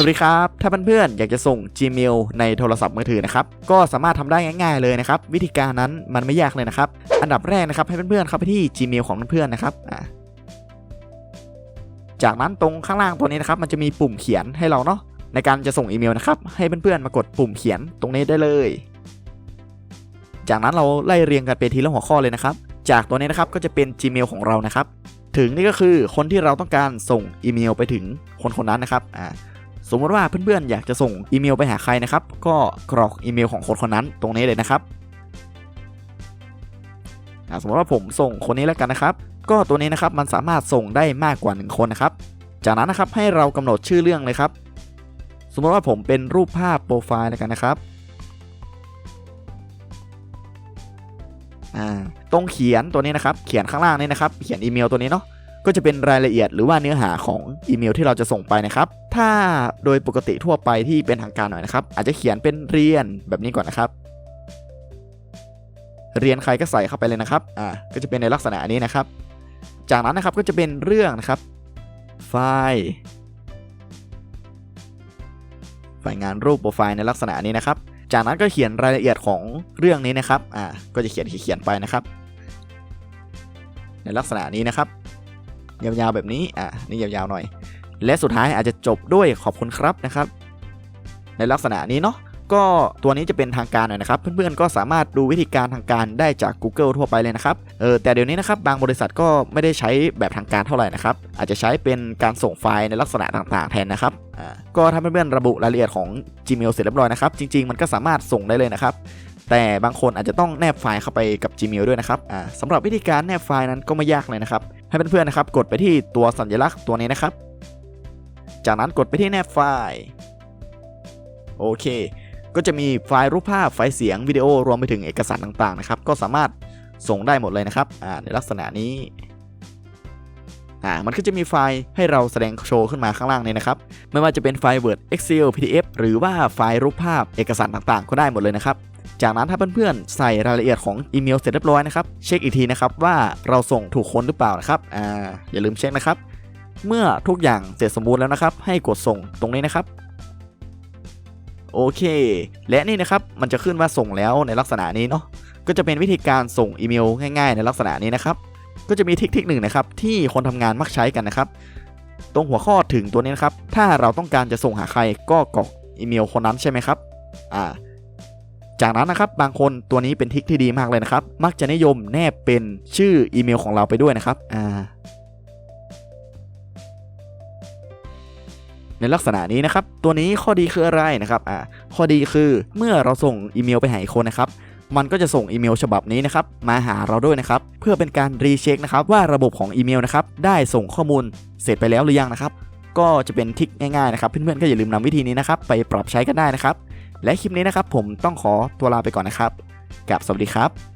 สวัสดีครับ ถ้าเพื่อนๆอยากจะส่ง Gmail ในโทรศัพท์มือถือนะครับ ก็สามารถทำได้ง่ายๆเลยนะครับ วิธีการนั้นมันไม่ยากเลยนะครับ อันดับแรกนะครับให้เพื่อนๆเข้าไปที่ Gmail ของเพื่อนๆนะครับจากนั้นตรงข้างล่างตัวนี้นะครับ มันจะมีปุ่มเขียนให้เราเนาะในการจะส่งอีเมลนะครับ ให้เพื่อนๆมากดปุ่มเขียนตรงนี้ได้เลย จากนั้นเราไล่เรียงกันไปทีละหัวข้อเลยนะครับ จากตัวนี้นะครับก็จะเป็น Gmail ของเรานะครับ ถึงนี่ก็คือคนที่เราต้องการส่งอีเมลไปถึงคนคนนั้นนะครับอ่า สมมติว่าเพื่อนๆอยากจะส่งอีเมลไปหาใครนะครับ ก็กรอกอีเมลของคนคนนั้นตรงนี้เลยนะครับสมมติว่าผมส่งคนนี้แล้วกันนะครับ ก็ตัวนี้นะครับมันสามารถส่งได้มากกว่า 1 คนนะครับ จากนั้นนะครับให้เรากำหนดชื่อเรื่องเลยครับ สมมติว่าผมเป็นรูปภาพโปรไฟล์แล้วกันนะครับอ่าตรงเขียนตัวนี้นะครับ เขียนข้างล่างนี้นะครับ เขียนอีเมลตัวนี้เนาะ ก็จะเป็นรายละเอียดหรือว่าเนื้อหาของอีเมลที่เราจะส่งไปนะครับ ถ้าโดยปกติทั่วไปที่เป็นทางการหน่อยนะครับ อาจจะเขียนเป็นเรียนแบบนี้ก่อนนะครับ เรียนใครก็ใส่เข้าไปเลยนะครับ อ่า ก็จะเป็นในลักษณะนี้นะครับ จากนั้นนะครับก็จะเป็นเรื่องนะครับ ไฟล์ไฟล์งานรูปโปรไฟล์ในลักษณะนี้นะครับ จากนั้นก็เขียนรายละเอียดของเรื่องนี้นะครับ อ่า ก็จะเขียนเขียนไปนะครับ ในลักษณะนี้นะครับ ยาวๆแบบนี้อะนี่ยาวๆหน่อย และสุดท้ายอาจจะจบด้วยขอบคุณครับนะครับ ในลักษณะนี้เนาะก็ตัวนี้จะเป็นทางการหน่อยนะครับ เพื่อนๆก็สามารถดูวิธีการทางการได้จาก Google ทั่วไปเลยนะครับเออแต่เดี๋ยวนี้นะครับบางบริษัทก็ไม่ได้ใช้แบบทางการเท่าไหร่นะครับ อาจจะใช้เป็นการส่งไฟล์ในลักษณะต่างๆแทนนะครับอ่าก็ถ้าเพื่อนๆระบุรายละเอียดของ Gmail เสร็จเรียบร้อยนะครับ จริง ๆ มันก็สามารถส่งได้เลยนะครับ แต่บางคนอาจจะต้องแนบไฟล์เข้าไปกับ Gmail ด้วยนะครับอ่าสำหรับวิธีการแนบไฟล์นั้นก็ไม่ยากเลยนะครับ ให้เพื่อนๆนะครับ กดไปที่ตัวสัญลักษณ์ตัวนี้นะครับ จากนั้นกดไปที่แนบไฟล์โอเค ก็จะมีไฟล์รูปภาพไฟล์เสียงวิดีโอรวมไปถึงเอกสารต่างๆนะครับ ก็สามารถส่งได้หมดเลยนะครับในลักษณะนี้อ่ามันก็จะมีไฟล์ให้เราแสดงโชว์ขึ้นมาข้างล่างนี้นะครับ ไม่ว่าจะเป็นไฟล์ Word Excel PDF หรือว่าไฟล์รูปภาพเอกสารต่างๆ ก็ได้หมดเลยนะครับ จากนั้นถ้าเพื่อนๆใส่รายละเอียดของอีเมลเสร็จเรียบร้อยนะครับเช็คอีกทีนะครับว่าเราส่งถูกคนหรือเปล่านะครับอ่าอย่าลืมเช็คนะครับ เมื่อทุกอย่างเสร็จสมบูรณ์แล้วนะครับ ให้กดส่งตรงนี้นะครับโอเค และนี่นะครับมันจะขึ้นว่าส่งแล้วในลักษณะนี้เนาะก็จะเป็นวิธีการส่งอีเมลง่ายๆ ในลักษณะนี้นะครับ ก็จะมีทริคๆหนึ่งนะครับ ที่คนทำงานมักใช้กันนะครับ ตรงหัวข้อถึงตัวนี้นะครับ ถ้าเราต้องการจะส่งหาใครก็กรอกอีเมลคนนั้นใช่ไหมครับ อ่า จากนั้นนะครับบางคนตัวนี้เป็นทริคที่ดีมากเลยนะครับ มักจะนิยมแนบเป็นชื่ออีเมลของเราไปด้วยนะครับอ่าในลักษณะนี้นะครับ ตัวนี้ข้อดีคืออะไรนะครับอ่าข้อดีคือเมื่อเราส่งอีเมลไปหาอีกคนนะครับ มันก็จะส่งอีเมลฉบับนี้นะครับ มาหาเราด้วยนะครับ เพื่อเป็นการรีเช็คนะครับว่าระบบของอีเมลนะครับได้ส่งข้อมูลเสร็จไปแล้วหรือยังนะครับ ก็จะเป็นทริคง่ายๆนะครับ เพื่อนๆก็อย่าลืมนำวิธีนี้นะครับ ไปปรับใช้กันได้นะครับ และคลิปนี้นะครับผมต้องขอตัวลาไปก่อนนะครับกับสวัสดีครับ